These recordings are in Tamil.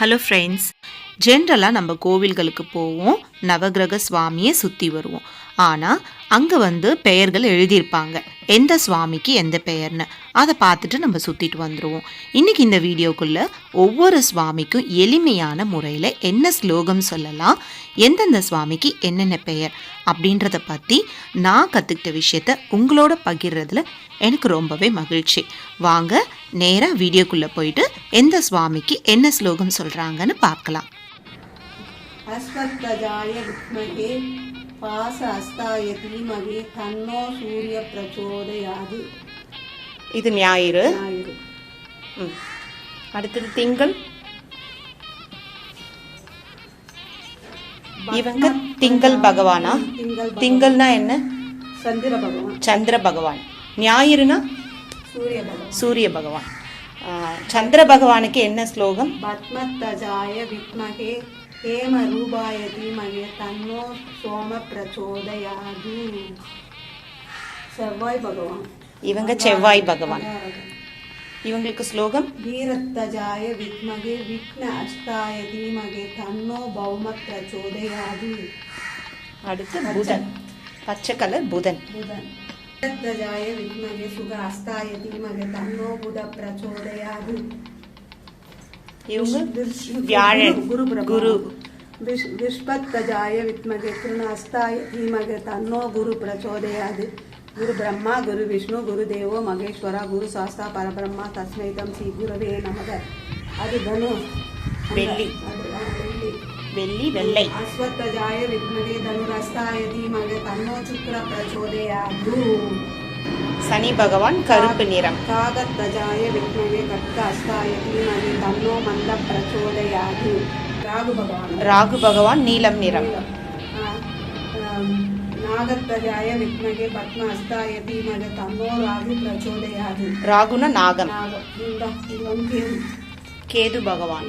ஹலோ ஃப்ரெண்ட்ஸ் ஜென்ரலாக நம்ம கோவில்களுக்கு போவோம். நவகிரக சுவாமியை சுற்றி வருவோம். ஆனால் அங்கே வந்து பெயர்கள் எழுதியிருப்பாங்க. எந்த சுவாமிக்கு எந்த பெயர்னு. அதை பார்த்துட்டு நம்ம சுற்றிட்டு வந்துடுவோம் இன்றைக்கி இந்த வீடியோக்குள்ளே ஒவ்வொரு சுவாமிக்கும் எளிமையான முறையில் என்ன ஸ்லோகம் சொல்லலாம் எந்தெந்த சுவாமிக்கு என்னென்ன பெயர் அப்படின்றத பற்றி நான் கற்றுக்கிட்ட விஷயத்த உங்களோட பகிர்றதுல எனக்கு ரொம்பவே மகிழ்ச்சி. வாங்க நேராக வீடியோக்குள்ளே போயிட்டு எந்த சுவாமிக்கு என்ன ஸ்லோகம் சொல்கிறாங்கன்னு பார்க்கலாம். அஸ்வத்வஜாய வித்மகே பாச அஸ்தாய தீமகே தன்னோ சூரிய பிரச்சோதயாது. இது ஞாயிறு. ஞாயிறு. அடுத்தது திங்கள். இவங்க திங்கள் பகவானா. திங்கள் பகவான். திங்கள்னா என்ன? சந்திர பகவான். சந்திர பகவான். ஞாயிறுனா? சூரிய பகவான். சூரிய பகவான். சந்திர பகவானுக்கு என்ன ஸ்லோகம்? பத்மத்தஜாய வித்மகே ஹேம ரூபாய தீமகே தன்னோ சோம பிரச்சோதயாது செவ்வாய் பகவான் இவங்க செவ்வாய் பகவான் இவங்களுக்கு ஸ்லோகம் வீரத்தஜாய வித்மகே விக்ன அஷ்டாய தீமகே தன்னோ பௌம பிரச்சோதயாது அடுத்து புதன் பச்சை கலர் புதன் புதன் வீரத்தஜாய வித்மகே சுக அஸ்தாய தீமகே தன்னோ புத பிரச்சோதயாது இவங்க வியாழன் குரு பிரபா. குரு. விஷ்- விஷ்பத்தஜாய வித்மகே திருணஸ்தாய தீமகே தன்னோ குரு பிரச்சோதயாது. குரு பிரம்மா குரு விஷ்ணு குரு தேவோ மகேஸ்வரா குரு சாஸ்தா பரபிரம்மா தஸ்மை தம் ஸ்ரீ குருவே நமக. அது தனு. வெள்ளி. வெள்ளி. வெள்ளி அஸ்வத்தஜாய வித்மகே தனுரஸ்தாய தீமகே தன்னோ சுக்ர பிரச்சோதயாது. சனி பகவான் கருப்பு நிறம். காகத்தஜாய வித்மகே கட்க அஸ்தாய தீமகே தன்னோ மந்த பிரச்சோதயாது. ராகு பகவான். ராகு பகவான் நீலம் நிறம். நாகத்தஜாய வித்மகே பத்ம அஸ்தாய தீமகே தன்னோ ராகு பிரச்சோதயாது. ராகுனா நாகம். கேது. பகவான்.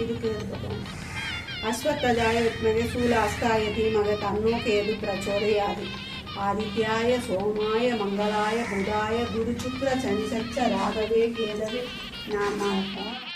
அஸ்வத்தஜாய வித்மகே சூல அஸ்தாய தீமகே தன்னோ கேது பிரச்சோதயாது. ఆదిత్యాయ సోమాయ మంగళాయ బుధాయ గురుచుక్ర చనిసచ్చ రాఘవే కేదవే నామాయ.